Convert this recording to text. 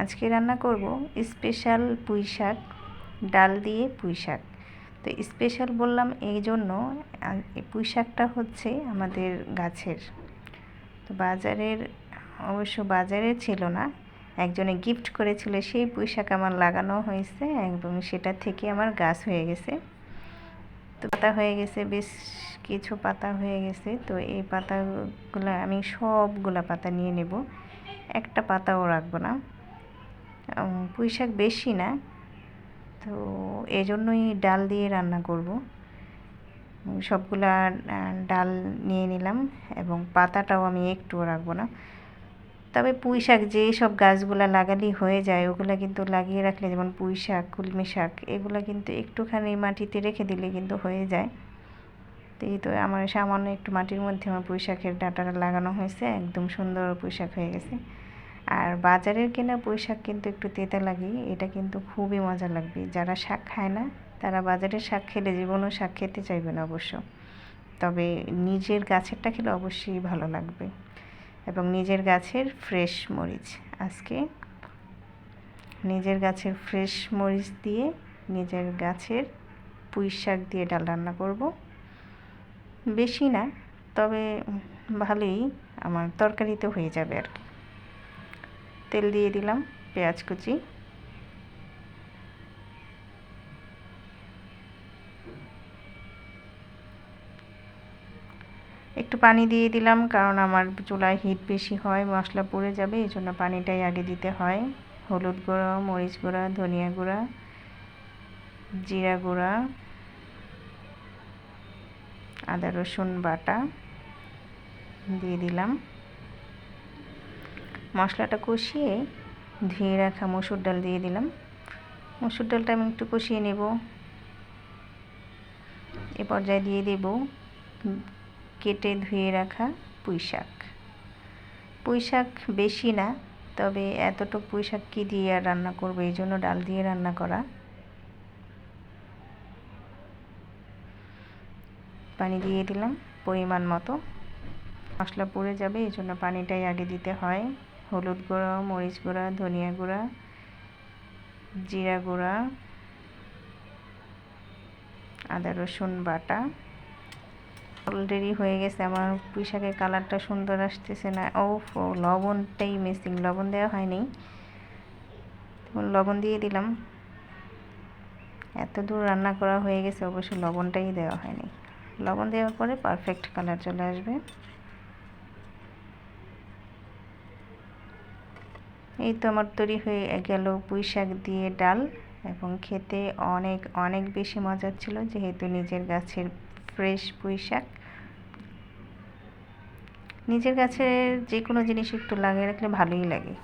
আজকে রান্না করব স্পেশাল পুঁই শাক, ডাল দিয়ে পুঁই শাক। তো স্পেশাল বললাম এই জন্য পুঁই শাকটা হচ্ছে আমাদের গাছের। তো বাজারের, অবশ্য বাজারে ছিল না, একজনে গিফট করেছিল, সেই পুঁই শাক আমার লাগানো হয়েছে এবং সেটা থেকে আমার গাছ হয়ে গেছে। তো পাতা হয়ে গেছে, বেশ কিছু পাতা হয়ে গেছে, তো এই পাতাগুলো আমি সবগুলা পাতা নিয়ে নেব। একটা পাতাও রাখব না। পুঁই শাক বেশি না, তো এই জন্যই ডাল দিয়ে রান্না করব। সবগুলা ডাল নিয়ে নিলাম এবং পাতাটাও আমি একটুও রাখব না। তবে পুঁই শাক যে সব গাছগুলা লাগালেই হয়ে যায়, ওগুলা কিন্তু লাগিয়ে রাখলে যেমন পুঁই শাক, কুলমি শাক, এগুলো কিন্তু একটুখানি মাটিতে রেখে দিলে কিন্তু হয়ে যায়। তো এই তো আমার সামান্য একটু মাটির মধ্যে আমার পুঁই শাকের ডাঁটাটা লাগানো হয়েছে, একদম সুন্দর পুঁই শাক হয়ে গেছে। আর বাজারের কেনা পুঁই শাক কিন্তু একটু তেতে লাগে, এটা কিন্তু খুবই মজা লাগবে। যারা শাক খায় না, তারা বাজারের শাক খেলে জীবনও শাক খেতে চাইবে না অবশ্য। তবে নিজের গাছেরটা খেলে অবশ্যই ভালো লাগবে। এবং নিজের গাছের ফ্রেশ মরিচ। আজকে নিজের গাছের ফ্রেশ মরিচ দিয়ে নিজের গাছের পুঁই শাক দিয়ে ডাল রান্না করব। বেশি না, তবে ভালোই, আমার তরকারিতে হয়ে যাবে আর কি। তেল দিয়ে দিলাম, পেঁয়াজ কুচি। একটু পানি দিয়ে দিলাম, কারণ আমার চুলায় হিট বেশি হয়, মশলা পুড়ে যাবে, এই জন্য পানিটাই আগে দিতে হয়। হলুদ গুঁড়ো, মরিচ গুঁড়া, ধনিয়া গুঁড়া, জিরা গুঁড়া, আদা রসুন বাটা দিয়ে দিলাম। মশলাটা কষিয়ে ধুয়ে রাখা মসুর ডাল দিয়ে দিলাম। মসুর ডালটা আমি একটু কষিয়ে নেব। এ পর্যায়ে দিয়ে দেব কেটে ধুয়ে রাখা পুঁই শাক। পুঁই শাক বেশি না, তবে এতটুকু পুঁই শাক কী দিয়ে আর রান্না করব? এই জন্য ডাল দিয়ে রান্না করা। পানি দিয়ে দিলাম পরিমাণ মতো। মশলা পুড়ে যাবে, এই জন্য পানিটাই আগে দিতে হয়। হলুদ গুঁড়ো, মরিচ গুঁড়া, ধনিয়া গুঁড়া, জিরা গুঁড়া, আদা, রসুন বাটা। অলরেডি হয়ে গেছে আমার পুঁই শাকের কালারটা সুন্দর আসতেছে না। ও লবণটাই মিসিং লবণ দেওয়া হয়নি। লবণ দিয়ে দিলাম। এত দূর রান্না করা হয়ে গেছে, অবশ্য লবণটাই দেওয়া হয়নি। লবণ দেওয়ার পরে পারফেক্ট কালার চলে আসবে। এই তো আমার তৈরি হয়ে গেল পুঁই শাক দিয়ে ডাল এবং খেতে অনেক অনেক বেশি মজার ছিল যেহেতু নিজের গাছের ফ্রেশ পুঁই শাক নিজের গাছের যে কোনো জিনিস একটু লাগিয়ে রাখলে ভালোই লাগে।